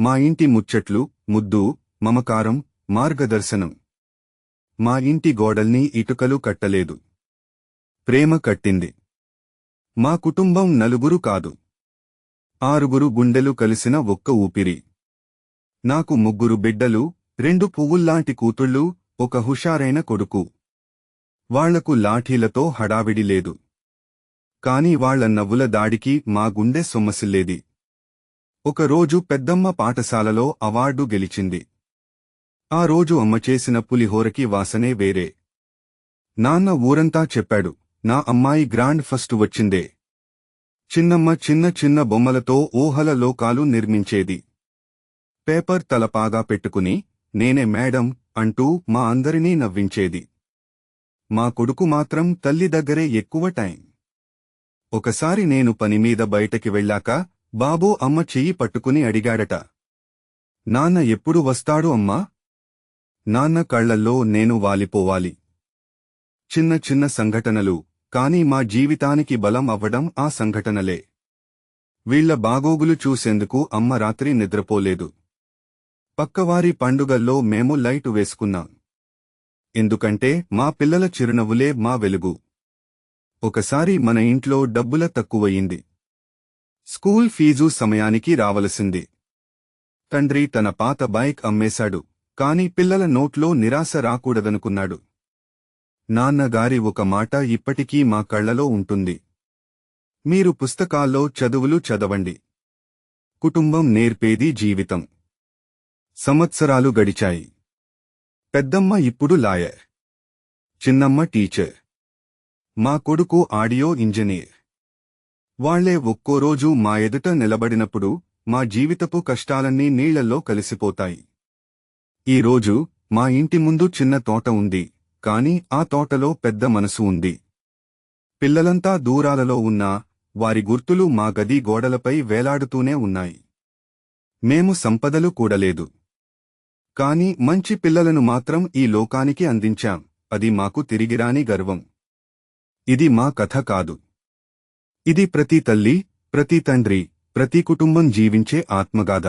మా ఇంటి ముచ్చట్లు ముద్దు మమకారం మార్గదర్శనం. మా ఇంటి గోడల్ని ఇటుకలు కట్టలేదు. ప్రేమ కట్టింది. మా కుటుంబం నలుగురు కాదు. ఆరుగురు గుండెలు కలిసిన ఒక్క ఊపిరి. నాకు ముగ్గురు బిడ్డలు రెండు పువ్వుల్లాంటి కూతుళ్ళు ఒక హుషారైన కొడుకు. వాళ్ళకు లాఠీలతో హడావిడి లేదు. కాని వాళ్ళ నవ్వుల దాడికి మా గుండె సొమ్మసిల్లేది. ఒకరోజు పెద్దమ్మ పాఠశాలలో అవార్డు గెలిచింది. ఆ రోజు అమ్మ చేసిన పులిహోరకి వాసనే వేరే. నాన్న ఊరంతా చెప్పాడు నా అమ్మాయి గ్రాండ్ ఫస్ట్ వచ్చిందే. చిన్నమ్మ చిన్న చిన్న బొమ్మలతో ఊహల లోకాలు నిర్మించేది. పేపర్ తలపాగా పెట్టుకుని నేనే మేడం అంటూ మా అందరినీ నవ్వించేది. మా కొడుకు మాత్రం తల్లి దగ్గరే ఎక్కువ టైం. ఒకసారి నేను పనిమీద బయటకి వెళ్ళాక బాబూ అమ్మ చెయ్యి పట్టుకుని అడిగాడట. నాన్న ఎప్పుడు వస్తాడు అమ్మా? నాన్న కళ్ళల్లో నేను వాలిపోవాలి. చిన్న చిన్న సంఘటనలు కాని మా జీవితానికి బలం అవ్వడం ఆ సంఘటనలే. వీళ్ళ బాగోగులు చూసేందుకు అమ్మ రాత్రి నిద్రపోలేదు. పక్కవారి పండుగల్లో మేము లైటు వేసుకున్నాం. ఎందుకంటే మా పిల్లల చిరునవ్వులే మా వెలుగు. ఒకసారి మన ఇంట్లో డబ్బుల తక్కువయింది. స్కూల్ ఫీజు సమయానికి రావలసింది. తండ్రి తన పాత బైక్ అమ్మేశాడు కాని పిల్లల నోట్లో నిరాశ రాకూడదనుకున్నాడు. నాన్నగారి ఒక మాట ఇప్పటికీ మా కళ్ళలో ఉంటుంది. మీరు పుస్తకాల్లో చదువులు చదవండి. కుటుంబం నేర్పేది జీవితం. సంవత్సరాలు గడిచాయి. పెద్దమ్మ ఇప్పుడు లాయర్. చిన్నమ్మ టీచర్. మా కొడుకు ఆడియో ఇంజనీర్. వాళ్ళే ఒక్కో రోజు మా ఎదుట నిలబడినప్పుడు మా జీవితపు కష్టాలన్నీ నీళ్ళలో కలిసిపోతాయి. ఈ రోజు మా ఇంటి ముందు చిన్న తోట ఉంది కాని ఆ తోటలో పెద్ద మనసు ఉంది. పిల్లలంతా దూరాలలో ఉన్నా వారి గుర్తులు మా గది గోడలపై వేలాడుతూనే ఉన్నాయి. మేము సంపదలు కూడలేదు. కాని మంచి పిల్లలను మాత్రం ఈ లోకానికి అందించాం అది మాకు తిరిగిరాని గర్వం. ఇది మా కథ కాదు. ఇది ప్రతి తల్లి ప్రతి తండ్రి ప్రతి కుటుంబం జీవించే ఆత్మగాథ.